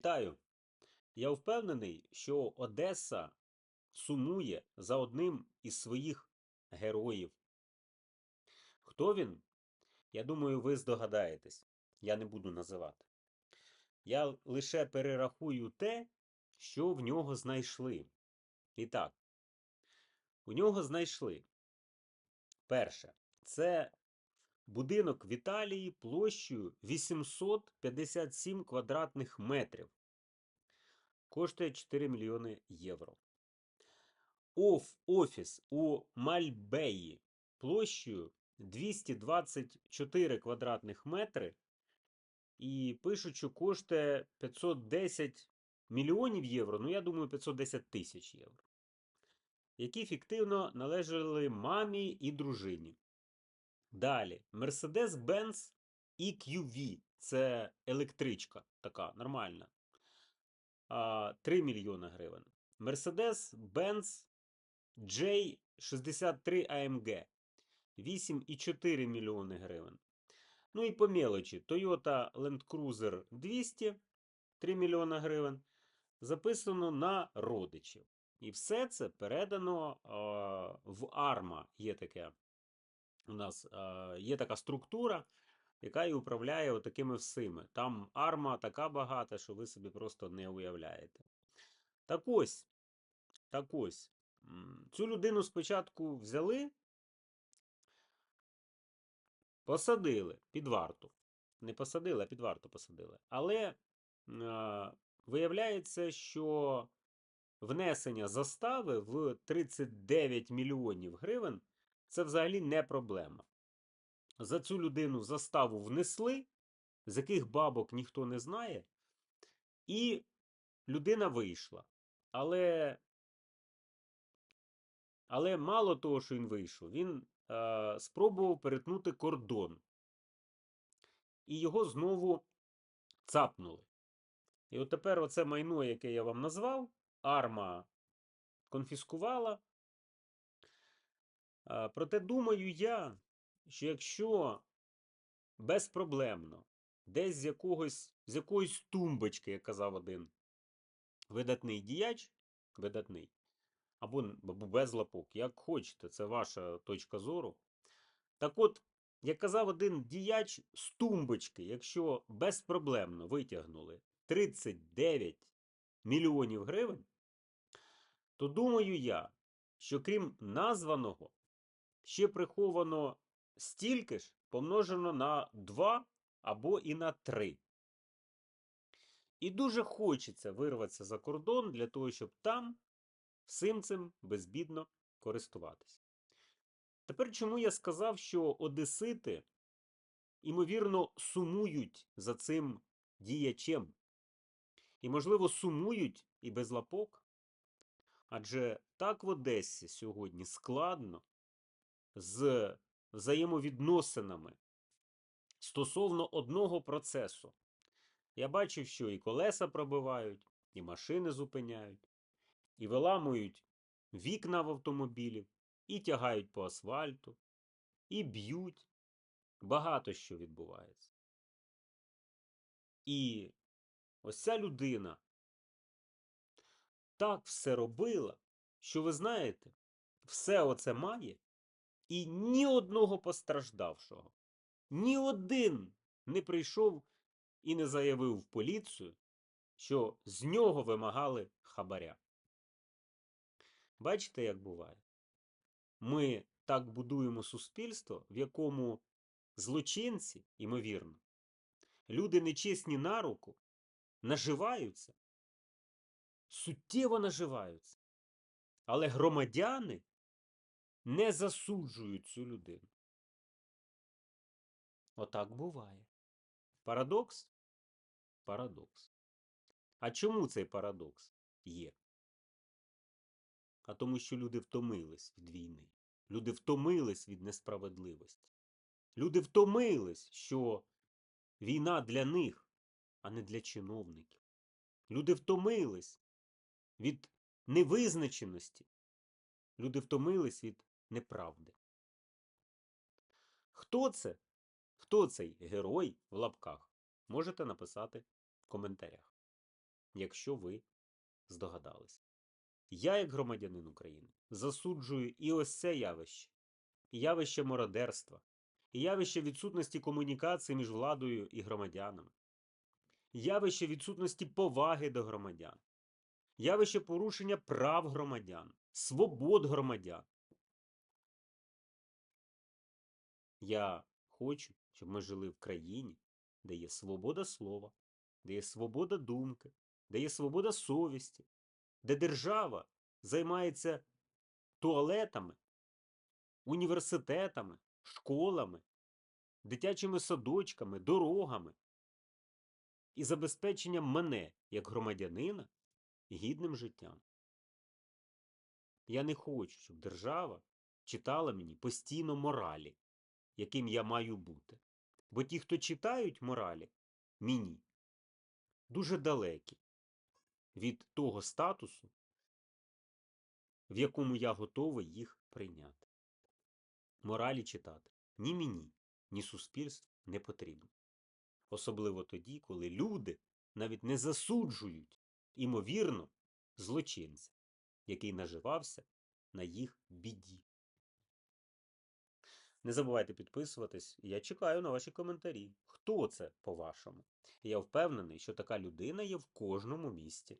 Вітаю! Я впевнений, що Одеса сумує за одним із своїх героїв. Хто він? Я думаю, ви здогадаєтесь. Я не буду називати. Я лише перерахую те, що в нього знайшли. І так, у нього знайшли. Перше, це будинок в Італії площею 857 квадратних метрів. Коштує 4 мільйони євро. Оф, офіс у Мальбеї площею 224 квадратних метри. І пишуть, що коштує 510 мільйонів євро, ну я думаю, 510 тисяч євро. Які фіктивно належали мамі і дружині. Далі, Mercedes-Benz EQV. Це електричка, така нормальна. 3 мільйони гривень. Mercedes-Benz J63 AMG 8,4 мільйони гривень. Ну і по мелочі, Toyota Land Cruiser 200 3 мільйона гривень. Записано на родичів. І все це передано в ARMA. Є таке. У нас є така структура, яка і управляє такими всіми. Там арма така багата, що ви собі просто не уявляєте. Так ось, так ось, цю людину спочатку взяли, посадили під варту. Не посадили, а під варту посадили. Але е, виявляється, що внесення застави в 39 мільйонів гривень це взагалі не проблема. За цю людину заставу внесли, з яких бабок ніхто не знає, і людина вийшла. Але, але мало того, що він вийшов, він е, спробував перетнути кордон. І його знову цапнули. І от тепер оце майно, яке я вам назвав, арма конфіскувала. Е, Проте думаю я, що якщо безпроблемно, десь з якогось, з якоїсь тумбочки, як казав один видатний діяч, видатний, або, або без лапок, як хочете, це ваша точка зору. Так от, як казав один діяч з тумбочки, якщо безпроблемно витягнули 39 мільйонів гривень, то думаю я, що крім названого, ще приховано стільки ж помножено на 2 або і на 3. І дуже хочеться вирватися за кордон для того, щоб там всім цим безбідно користуватися. Тепер чому я сказав, що одесити, ймовірно, сумують за цим діячем? І, можливо, сумують і без лапок? Адже так в Одесі сьогодні складно з взаємовідносинами стосовно одного процесу. Я бачив, що і колеса пробивають, і машини зупиняють, і виламують вікна в автомобілів, і тягають по асфальту, і б'ють. Багато що відбувається. І ось ця людина так все робила, що ви знаєте, все оце має, і ні одного постраждавшого, ні один не прийшов і не заявив в поліцію, що з нього вимагали хабаря. Бачите, як буває? Ми так будуємо суспільство, в якому злочинці, ймовірно, люди нечесні на руку, наживаються, суттєво наживаються. Але громадяни не засуджують цю людину. Отак буває. Парадокс? Парадокс. А чому цей парадокс є? А тому, що люди втомились від війни. Люди втомились від несправедливості. Люди втомились, що війна для них, а не для чиновників. Люди втомились від невизначеності. Люди втомились від неправди. Хто це? Хто цей герой в лапках? Можете написати в коментарях. якщо ви здогадались. Я, як громадянин України, засуджую і ось це явище, явище мародерства, явище відсутності комунікації між владою і громадянами, явище відсутності поваги до громадян, явище порушення прав громадян, свобод громадян. Я хочу, щоб ми жили в країні, де є свобода слова, де є свобода думки, де є свобода совісті, де держава займається туалетами, університетами, школами, дитячими садочками, дорогами і забезпеченням мене як громадянина гідним життям. Я не хочу, щоб держава читала мені постійно моралі, яким я маю бути. Бо ті, хто читають моралі, мені дуже далекі від того статусу, в якому я готовий їх прийняти. Моралі читати ні мені, ні суспільству не потрібно. Особливо тоді, коли люди навіть не засуджують, імовірно, злочинця, який наживався на їх біді. Не забувайте підписуватись, я чекаю на ваші коментарі. Хто це, по-вашому? Я впевнений, що така людина є в кожному місті